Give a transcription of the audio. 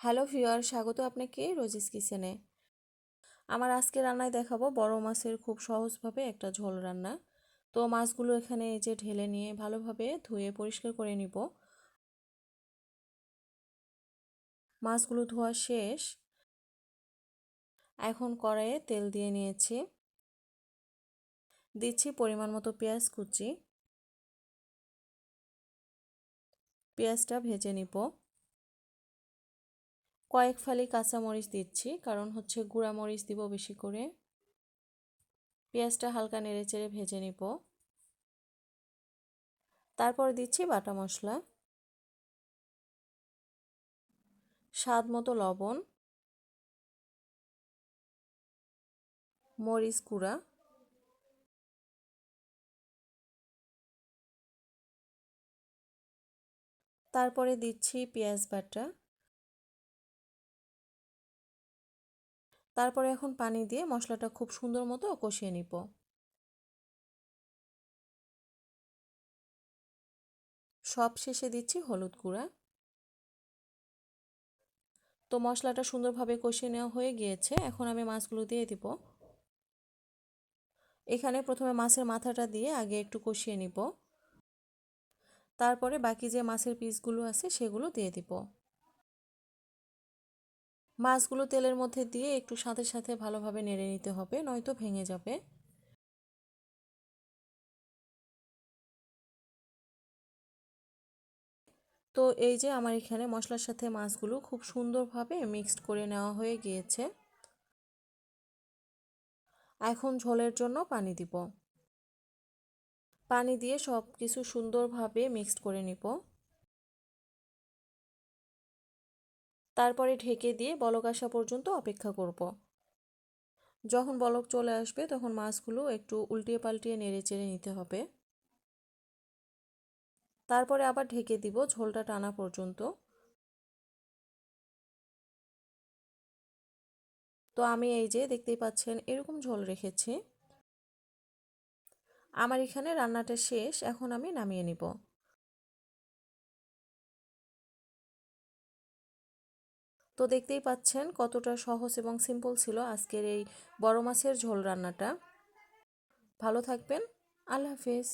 Hello viewer স্বাগত আপনাকে Rosie's কিচেনে। আমার আজকে রান্নায় দেখাবো বড় মাছের খুব সহজভাবে একটা ঝোল রান্না। তো মাছগুলো এখানে এই যে ঢেলে নিয়ে ভালোভাবে ধুয়ে পরিষ্কার করে নিব। মাছগুলো ধোয়া শেষ। এখন কড়াইয়ে তেল দিয়ে নিয়েছি। দিচ্ছি পরিমাণ মতো পেঁয়াজ কুচি। পেঁয়াজটা ভেজে নিব। কয়েক ফালি কাঁচামরিচ দিচ্ছি, কারণ হচ্ছে গুঁড়া মরিচ দিব বেশি করে। পেঁয়াজটা হালকা নেড়ে চেড়ে ভেজে নিব। তারপর দিচ্ছি বাটা মশলা। স্বাদ মতো লবণ। মরিচ গুঁড়া। তারপরে দিচ্ছি পেঁয়াজ বাটা। তারপরে এখন পানি দিয়ে মশলাটা খুব সুন্দর মতো কষিয়ে নিব। সব শেষে দিচ্ছি হলুদ গুঁড়া। তো মশলাটা সুন্দরভাবে কষিয়ে নেওয়া হয়ে গিয়েছে, এখন আমি মাছগুলো দিয়ে দিব। এখানে প্রথমে মাছের মাথাটা দিয়ে আগে একটু কষিয়ে নিব। তারপরে বাকি যে মাছের পিসগুলো আছে সেগুলো দিয়ে দিব। মাছগুলো তেলের মধ্যে দিয়ে একটু সাথে সাথে ভালোভাবে নেড়ে নিতে হবে, নয়তো ভেঙে যাবে। তো এই যে আমার এখানে মশলার সাথে মাছগুলো খুব সুন্দরভাবে মিক্সড করে নেওয়া হয়ে গিয়েছে। এখন ঝোলের জন্য পানি দিব। পানি দিয়ে সব কিছু সুন্দরভাবে মিক্সড করে নিব। তারপরে ঢেকে দিয়ে বলক আসা পর্যন্ত অপেক্ষা করব। যখন বলক চলে আসবে তখন মাছগুলো একটু উল্টিয়ে পাল্টিয়ে নেড়ে চেড়ে নিতে হবে। তারপরে আবার ঢেকে দিব ঝোলটা টানা পর্যন্ত। তো আমি এই যে দেখতেই পাচ্ছেন এরকম ঝোল রেখেছি। আমার এখানে রান্নাটা শেষ, এখন আমি নামিয়ে নিব। তো দেখতেই পাচ্ছেন কতটা সহজ এবং সিম্পল ছিল আজকের এই বড় মাছের ঝোল রান্নাটা। ভালো থাকবেন, আল্লাহ হাফিজ।